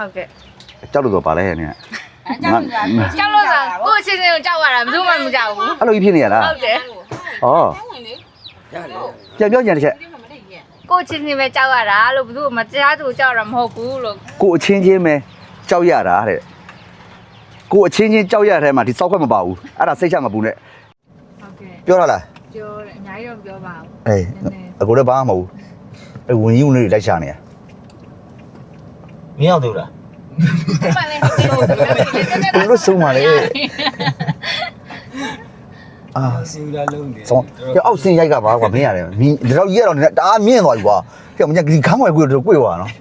ဟုတ်ကဲ့ကြောက်လို့တော့ပါလဲဟဲ့နင်ကြောက်လို့ကြောက်လို့ဆိုကိုယ့်အချင်းချင်းကိုကြောက်ရတာဘယ်သူမှမကြောက်ဘူးအဲ့လိုကြီးဖြစ်နေရလားဟုတ်တယ်ဩပြန်ပြောကြတစ်ချက်ကိုယ့်အချင်းချင်းပဲကြောက်ရတာလို့ဘယ်သူမှတရားသူကြောက်ရတာမဟုတ်ဘူးလို့ကိုအချင်းချင်းပဲကြောက်ရတာတဲ့ကိုအချင်းချင်းကြောက်ရတဲ့ထဲမှာဒီစောက်ခွက်မပါဘူးအဲ့ဒါစိတ်ချမပူနဲ့ဟုတ်ကဲ့ပြောရလားပြောတယ်အများကြီးတော့မပြောပါဘူးအေးအကိုလည်းဘာမှမဟုတ်ဘူးအဲဝင်ကြီးဦးလေးလိုက်ရှာနေရ မင်းရောက်သေးလားမှန်လေဟုတ်တယ်ကိုလို့ဆုံးပါလေအာစီလာလုံးတယ်ဆုံးပြအောက်စင်ရိုက်ကပါကွာမင်းရတယ်မင်းဒီတော့ကြီးရတော့နေတအားမြင့်သွားပြီကွာပြမင်းဒီခန်းဝယ်ကိုတော့ကိုွေသွားနော်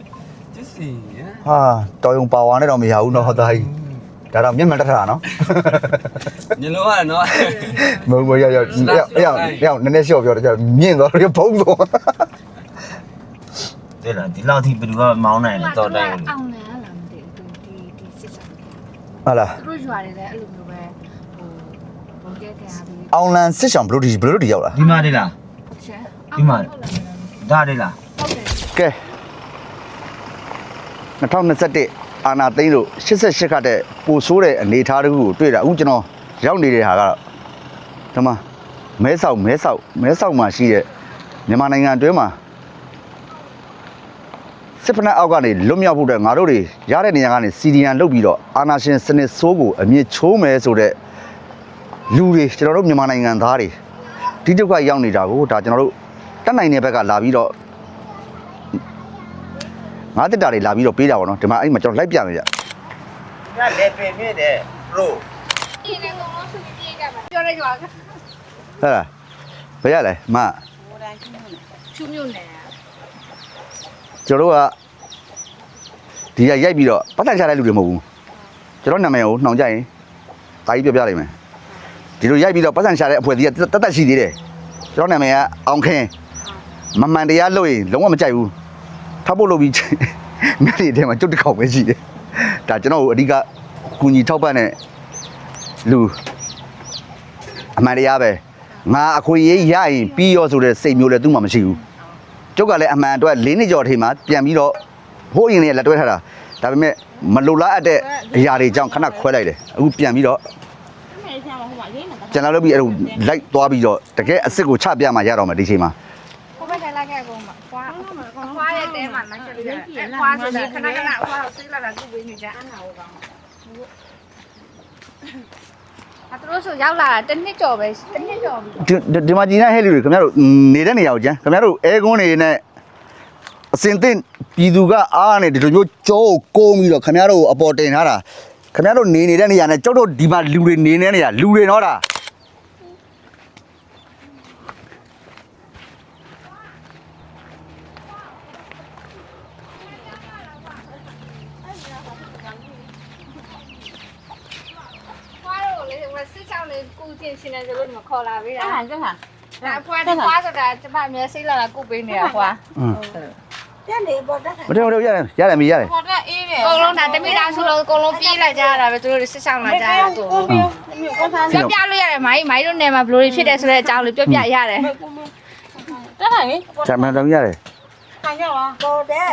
ကျစီရဟာတော်ရုံပါဝါနဲ့တော့မရဘူးနော်သားကြီးဒါတော့မျက်မှန်တက်ထတာနော်ညလုံးရနော်မဟုတ်ဘူးရရရရရနည်းနည်းရှော့ပြောတော့မြင့်သွားတော့ဘုံသွား တဲ့လားဒီလောက်ထိဘယ်သူကမောင်းနိုင်လဲတော့တိုင်းအောင်လဲလားမသိဘူးဒီဒီစစ်ဆောင်ဟုတ်လားသူတို့ရွာတွေလည်းအဲ့လိုမျိုးပဲဟိုဘုံကျဲခံရပြီးအောင်လန်စစ်ဆောင်ဘလို့ဒီဘလို့ဒီရောက်လာဒီမှာလေးလားရှမ်းဒီမှာဒါလေးလားဟုတ်တယ်ကဲ2021အာနာသိန်းလို့88ခတ်တဲ့ပိုဆိုးတဲ့အနေအထားတခုကိုတွေ့တာအခုကျွန်တော်ရောက်နေတဲ့ဟာကတော့ဒီမှာမဲဆောက်မဲဆောက်မဲဆောက်မှာရှိတဲ့မြန်မာနိုင်ငံအတွင်းမှာ စစ်ဖက်နှက်အောက်ကနေလွတ်မြောက်ဖို့အတွက်ငါတို့တွေရတဲ့နေရာကနေစီဒီယန်လုတ်ပြီးတော့အာနာရှင်စနစ်ဆိုးကိုအမြင့်ချိုးမယ်ဆိုတဲ့လူတွေကျွန်တော်တို့မြန်မာနိုင်ငံသားတွေဒီတုတ်ကရောက်နေတာကိုဒါကျွန်တော်တို့တက်နိုင်တဲ့ဘက်ကလာပြီးတော့ငါတက်တာတွေလာပြီးတော့ပေးတာပေါ့နော်ဒီမှာအဲ့မှာကျွန်တော်လိုက်ပြမယ်ဗျဒါလည်းပင်မြင့်တယ်ပရိုဒီနေ့ကတော့သူပြေးကြပါပြောရရွာကဟဲ့လားဘယ်ရလဲမချူးမြုံနေ ကျွန်တော်တို့ကဒီကရိုက်ပြီးတော့ပတ်သက်ချတဲ့လူတွေမဟုတ်ဘူးကျွန်တော်နာမည်ကိုနှောင်ကြရင်တာကြီးပြောပြလိုက်မယ်ဒီလိုရိုက်ပြီးတော့ပတ်သက်ချတဲ့အဖွဲ့အစည်းကတတ်တတ်ရှိသေးတယ်ကျွန်တော်နာမည်ကအောင်ခင်းမမှန်တရားလုပ်ရင်လုံးဝမကြိုက်ဘူးထောက်ဖို့လုပ်ပြီးငါ့တွေထဲမှာจุดတစ်ခေါက်ပဲရှိတယ်ဒါကျွန်တော်ကိုအဓိကကူညီထောက်ပံ့တဲ့လူအမှန်တရားပဲငါအခွင့်အရေးရရင်ပြီးရောဆိုတဲ့စိတ်မျိုးလည်းသူ့မှာမရှိဘူး ကျုပ်ကလည်းအမှန်အတွက်၄နှစ်ကျော်ထိမှပြန်ပြီးတော့ဟိုးရင်လေးလက်တွဲထားတာဒါပေမဲ့မလိုလားအပ်တဲ့အရာတွေကြောင့်ခဏခွဲလိုက်တယ်အခုပြန်ပြီးတော့ကျွန်တော်တို့ပြီးအဲ့လိုလိုက်သွားပြီးတော့တကယ်အစ်စ်ကိုချပြမှရတော့မယ်ဒီချိန်မှာကိုပဲထိုင်လိုက်ခဲ့ကုန်မှာခွာခွာရဲ့တဲမှာမချက်ပြခွာဆိုတာခဏခဏခွာဆေးလာတာကုပေးနေကြအဲ့နာဟုတ် ကောင်းအတူလို့ဆိုရောက်လာတာတစ်နှစ်ကျော်ပဲတစ်နှစ်ကျော်ပြီဒီဒီဒီမှာကြီးနေတဲ့ဟဲ့လူတွေခင်ဗျားတို့နေတဲ့နေရာကိုကျန်ခင်ဗျားတို့အဲကွန်းနေနဲ့အစင်သင့်ပြည်သူကအားနဲ့ဒီလိုမျိုးကြောကိုကုန်းပြီးတော့ခင်ဗျားတို့ကိုအပေါ်တင်ထားတာခင်ဗျားတို့နေနေတဲ့နေရာနဲ့ကျုပ်တို့ဒီမှာလူတွေနေနေတဲ့နေရာလူတွေတော့တာ ခွာတော့လေဟိုစစ်ချောင်းလေး ကုကျင်ရှင်နေကြလို့ဒီမှာခေါ်လာပေးတာအဲ့ဒါကျန်တာဒါခွာဒီခွာဆိုတာကျမအမြဲစိတ်လာတာကုပေးနေတာခွာอืมတက်လေပေါ်တက်မထမထရတယ်ရတယ်မရတယ်ပေါ်တက်အေးတယ်အကုန်လုံးဒါတမိသားစုလုံးအကုန်လုံးပြေးလိုက်ကြရတာပဲသူတို့စစ်ချောင်းလာကြတာသူကိုမျိုးမျိုးကိုစားပြောပြလို့ရတယ်မိုင်းမိုင်းတို့နယ်မှာဘယ်လိုဖြစ်တယ်ဆိုတဲ့အကြောင်းလေးပြောပြရတယ်တက်ဟာလေချမ်းမတော်ရတယ်ခံရလားပေါ်တက်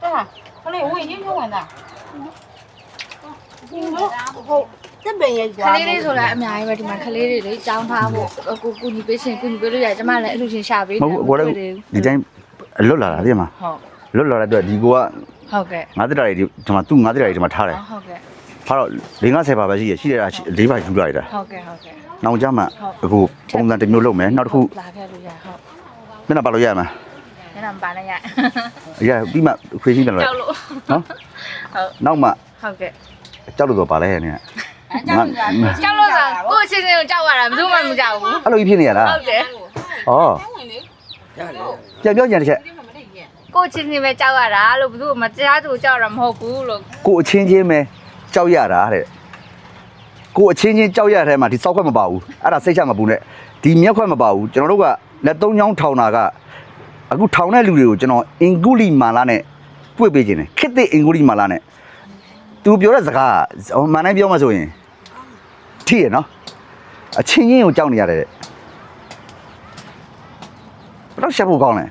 တက်ဟာခလေးဝေးရင်းချုံဝင်တာဟုတ် တက်ပင်ရဲ့ခလေးလေးဆိုတာအများကြီးပဲဒီမှာခလေးတွေလေចောင်းထားဖို့ကိုကူညီပေးရှင်ကူညီပေးလို့ရတယ်ကျမလည်းအလူရှင်ရှာပေးမဟုတ်ဘူးကိုလည်းဒီတိုင်းလွတ်လာတာပြမှာဟုတ်လွတ်လာတဲ့အတွက်ဒီကိုကဟုတ်ကဲ့ငါးတက်တာတွေဒီမှာသူ့ငါးတက်တာတွေဒီမှာထားတယ်ဟုတ်ကဲ့ဖားတော့၄50ပါပဲရှိရရှိတဲ့၄ပါယူလိုက်တာဟုတ်ကဲ့ဟုတ်ကဲ့နောက်ကြမှာအခုပုံစံတစ်မျိုးလုပ်မယ်နောက်တစ်ခုလာခဲ့လို့ရဟုတ်မျက်နှာပါလို့ရမှာညနေပါနဲ့ရရပြီးမှခွေးချင်းပြန်လို့ကြောက်လို့နော်ဟုတ်နောက်မှဟုတ်ကဲ့ကြောက်လို့တော့ပါလဲနေ ကြောက်ကြကြောက်လို့ဆိုကိုယ့်အချင်းချင်းကိုကြောက်ရတာဘယ်သူမှမကြောက်ဘူးအဲ့လိုကြီးဖြစ်နေရလားဟုတ်တယ်ဩပြန်ပြောကြတဲ့ချက်ကိုယ့်အချင်းချင်းပဲကြောက်ရတာလို့ဘယ်သူမှတရားသူကြောက်ရတာမဟုတ်ဘူးလို့ကိုအချင်းချင်းပဲကြောက်ရတာတဲ့ကိုအချင်းချင်းကြောက်ရတဲ့ထဲမှာဒီစောက်ခွက်မပါဘူးအဲ့ဒါစိတ်ချမပူနဲ့ဒီမျက်ခွက်မပါဘူးကျွန်တော်တို့ကလက်သုံးချောင်းထောင်တာကအခုထောင်တဲ့လူတွေကိုကျွန်တော်အင်ကုလီမာလာနဲ့တွေ့ပေးခြင်းတယ်ခစ်တဲ့အင်ကုလီမာလာနဲ့ သူပြောတဲ့စကားကဟိုမှန်တိုင်းပြောမှဆိုရင်ထိရနော်အချင်းချင်းကိုကြောက်နေရတယ်တဲ့ဘယ်တော့ရှက်ဖို့ကောင်းလဲ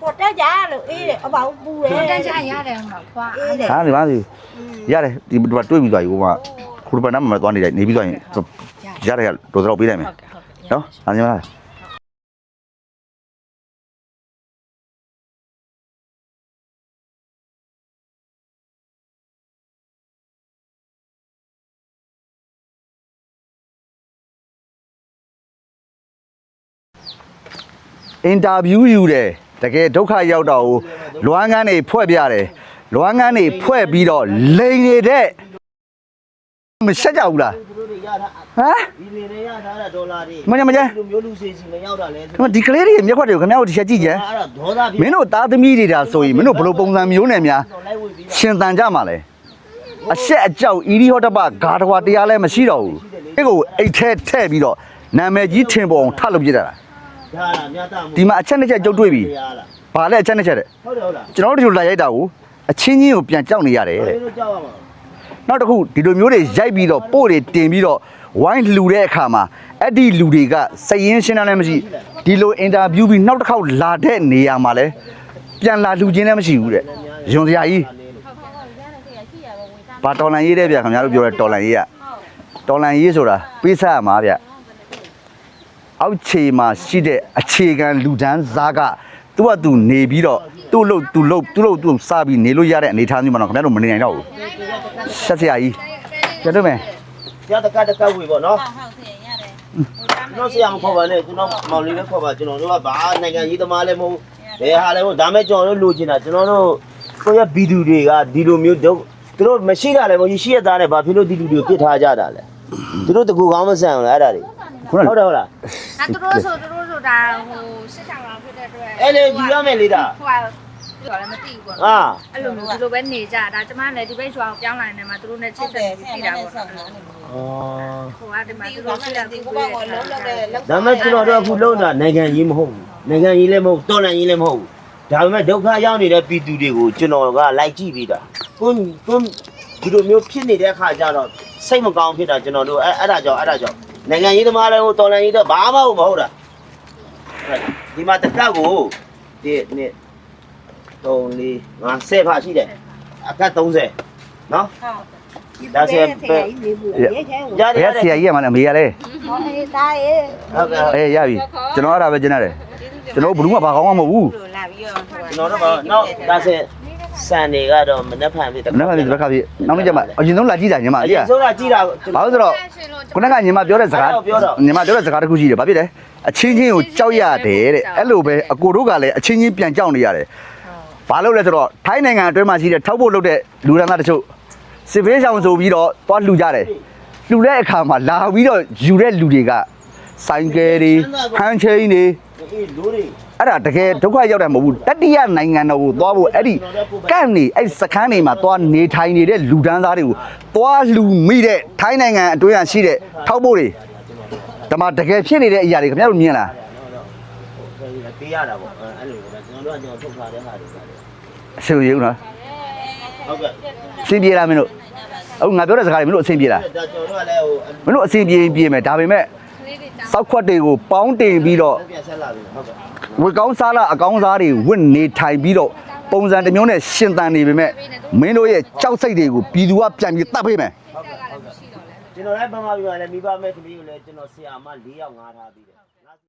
ပေါ်တက်ကြလို့အေးတယ်အပေါပူတယ်ကိုတက်ချရတယ်မှာခွာအေးတယ်ဟာဒီမှာဒီရတယ်ဒီဒီမှာတွေးပြီးသွားပြီဟိုမှာခုဒီမှာနားမှာသွားနေတယ်နေပြီးသွားရင်ရတယ်တော့တော့ပေးလိုက်မယ်နော်အားညီမလား အင်တာဗျူးယူတယ်တကယ်ဒုက္ခရောက်တော့လွမ်းကန်းနေဖွဲ့ပြတယ်လွမ်းကန်းနေဖွဲ့ပြီးတော့လိန်နေတဲ့မရှက်ကြဘူးလားသူတို့တွေရတာဟမ်ဒီနေနဲ့ရထားတာဒေါ်လာတွေမညာမညာလူမျိုးလူစီစီမရောက်တာလဲဒီမှာဒီကလေးတွေမျက်ခွက်တွေကိုခင်ဗျားတို့တစ်ချက်ကြည့်ကြအဲ့ဒါဒေါသဖြစ်မင်းတို့သားသမီးတွေဒါဆိုရင်မင်းတို့ဘယ်လိုပုံစံမျိုးနဲ့များလိုက်ဝေးပြီးရှင်တန်ကြမှာလဲအဆက်အကြောက်အီဒီဟောတပဂါတဝါတရားလည်းမရှိတော့ဘူးဒီကိုအိတ်ထဲထည့်ပြီးတော့နာမည်ကြီးထင်ပေါ်အောင်ထလုပ်ပြစ်တာလား ဒါလားမြတ်တာဒီမှာအချက်နှစ်ချက်ကြုတ်တွေ့ပြီရလားဘာလဲအချက်နှစ်ချက်တဲ့ဟုတ်တယ်ဟုတ်လားကျွန်တော်တို့ဒီလိုလာရိုက်တာကိုအချင်းချင်းကိုပြန်ကြောက်နေရတယ်တဲ့တို့ကြောက်ရမှာနောက်တစ်ခုဒီလိုမျိုးတွေရိုက်ပြီးတော့ပို့တွေတင်ပြီးတော့ဝိုင်းလှူတဲ့အခါမှာအဲ့ဒီလူတွေကစည်ရင်ရှင်းတာလည်းမရှိဒီလိုအင်တာဗျူးပြီးနောက်တစ်ခေါက်လာတဲ့နေရာမှာလည်းပြန်လာလှူခြင်းလည်းမရှိဘူးတဲ့ယွန်စရာကြီးဘာတော်လန်ရေးတဲ့ဗျခင်ဗျားတို့ပြောတဲ့တော်လန်ရေးကတော်လန်ရေးဆိုတာပေးဆက်ရမှာဗျ အောက်ခြေမှာရှိတဲ့အခြေခံလူဒန်းစားကသူ့ကသူနေပြီးတော့သူ့လို့သူ့လို့သူ့လို့သူ့စားပြီးနေလို့ရတဲ့အနေအထားမျိုးမှာတော့ခင်ဗျားတို့မနေနိုင်တော့ဘူးဆက်စရာကြီးကြတော့မယ်ရတကတကဝေးပေါ့နော်ဟုတ်ဟုတ်ဆရာရတယ်ကျွန်တော်ဆရာမခေါ်ပါနဲ့ကျွန်တော်မောင်လေးလည်းခေါ်ပါကျွန်တော်တို့ကဘာနိုင်ငံရေးသမားလည်းမဟုတ်ဘယ်ဟာလည်းမဟုတ်ဒါမဲ့ကျွန်တော်တို့လိုချင်တာကျွန်တော်တို့ကိုယ့်ရဲ့ဘီဒူတွေကဒီလိုမျိုးဒုသူတို့မရှိတာလည်းမဟုတ်ရှိရသားနဲ့ဘာဖြစ်လို့ဒီလူတွေကိုပြစ်ထားကြတာလဲသူတို့တကူကောင်းမဆန်ဘူးလားအဲ့ဒါတွေ ခုနဟုတ်တယ်ဟုတ်လားဒါသူတို့ဆိုသူတို့ဆိုတာဟိုစစ်ဆောင်လာဖြစ်တဲ့အတွက်အဲ့လေယူရမယ်လေဒါဟိုကပြောလည်းမသိဘူးပေါ့အာနော်အဲ့လိုမျိုးဒီလိုပဲနေကြဒါကျမလည်းဒီဘက်ရွာကိုပြောင်းလာနေမှာသူတို့နဲ့ချဟုစ်တ်စတယ်က်ဆပြီးရာပြည်တာနဲ့ဆောပေါ့က်နော်တာအော်ဟိုကဒီမှာဒီသူကတို့မှချစ်လတဲ့ည်းဒီသူကတွေဘာကိုလုံးလုံးတယ်လုံးဒါမဲ့ကျွန်တော်တို့အခုလုံးတာနိုင်ငံရေးမဟုတ်ဘူးနိုင်ငံရေးလည်းမဟုတ်တော်လန်ရေးလည်းမဟုတ်ဘူးဒါပေမဲ့ဒုက္ခရောက်နေတဲ့ပြည်သူတွေကိုကျွန်တော်ကလိုက်ကြည့်ပြီးတာကွန်းကွန်းဒီလိုမျိုးဖြစ်နေတဲ့အခါကျတော့စိတ်မကောင်းဖြစ်တာကျွန်တော်တို့အဲ့အဲ့ဒါကြောင့်အဲ့ဒါကြောင့် နိုင်ငံရေးသမားလည်းဟိုတော်လန်ရေးတော့ဘာမှမဟုတ်တာဒီမှာတစ်ကက်ကိုဒီနေ့3 4 5 10ဖာရှိတယ်အကတ်30နော်ဟုတ်ဒါဆိုရင်ပဲရရတယ်ဘယ်ကဆရာကြီးကမှလည်းမေးရလဲဟောအေးသားရေဟုတ်ကဲ့ဟုတ်ကဲ့အေးရပြီကျွန်တော်အဲ့ဒါပဲကျင်းရတယ်ကျွန်တော်ဘယ်သူမှဘာကောင်းမှမဟုတ်ဘူးလို့လာပြီးတော့ဟိုကျွန်တော်တို့ကနောက်ဒါဆိုရင် စံတွေကတော့မနှက်ဖန်ပြီမနေ့ကဒီဘက်ကဖြစ်နောက်နေ့ကျမှအရင်ဆုံးလာကြည့်တာညီမအကြီးရင်ကဆုံးကကြည့်တာဘာလို့ဆိုတော့ခုနကညီမပြောတဲ့စကားညီမပြောတဲ့စကားတစ်ခုရှိတယ်ဘာဖြစ်လဲအချင်းချင်းကိုကြောက်ရတယ်တဲ့အဲ့လိုပဲအကိုတို့ကလည်းအချင်းချင်းပြန်ကြောက်နေရတယ်ဘာလို့လဲဆိုတော့ထိုင်းနိုင်ငံအတွင်းမှာရှိတဲ့ထောက်ဖို့လုပ်တဲ့လူရန်သားတချို့စစ်ဖေးဆောင်ဆိုပြီးတော့သွားလှူကြတယ်လှူတဲ့အခါမှာလာပြီးတော့ယူတဲ့လူတွေကဆိုင်ကယ်တွေဟန်ချင်းတွေ အေးလူတွေအဲ့ဒါတကယ်ဒုက္ခရောက်တယ်မဟုတ်ဘူးတတိယနိုင်ငံတော်ကိုသွားဖို့အဲ့ဒီကန့်နေအဲ့စခန်းတွေမှာသွားနေထိုင်နေတဲ့လူဒန်းသားတွေကိုသွားလှူမိတဲ့ထိုင်းနိုင်ငံအတွင်းရရှိတဲ့ထောက်ဖို့တွေဒါမှတကယ်ဖြစ်နေတဲ့အရာတွေခင်ဗျားတို့မြင်လားပေးရတာပေါ့အဲ့လိုပဲကျွန်တော်တို့ကကျွန်တော်ထုတ်ထားတဲ့ဟာတွေပါလေအဆင်ပြေဘူးနော်ဟုတ်ကဲ့အဆင်ပြေလားမင်းတို့အခုငါပြောတဲ့စကားတွေမင်းတို့အဆင်ပြေလားဒါကျွန်တော်တို့ကလည်းဟိုမင်းတို့အဆင်ပြေရင်ပြေမယ်ဒါပေမဲ့ စောက်ခွက်တွေကိုပေါင်းတင်ပြီးတော့ပြန်ဆက်လာပြီဟုတ်ကဲ့ဝက်ကောင်းစားလာအကောင်းစားတွေဝင့်နေထိုင်ပြီးတော့ပုံစံတစ်မျိုးနဲ့ရှင်သန်နေပေမဲ့မင်းတို့ရဲ့ကြောက်စိတ်တွေကိုပြည်သူကပြန်ပြီးတတ်ပေးမယ်ဟုတ်ကဲ့ဟုတ်ကဲ့ကျွန်တော်လည်းဗမာပြည်မှာလည်းမိဘမဲ့ကလေးကိုလည်းကျွန်တော်ဆရာမ၄ယောက်ငားထားပြီးတယ်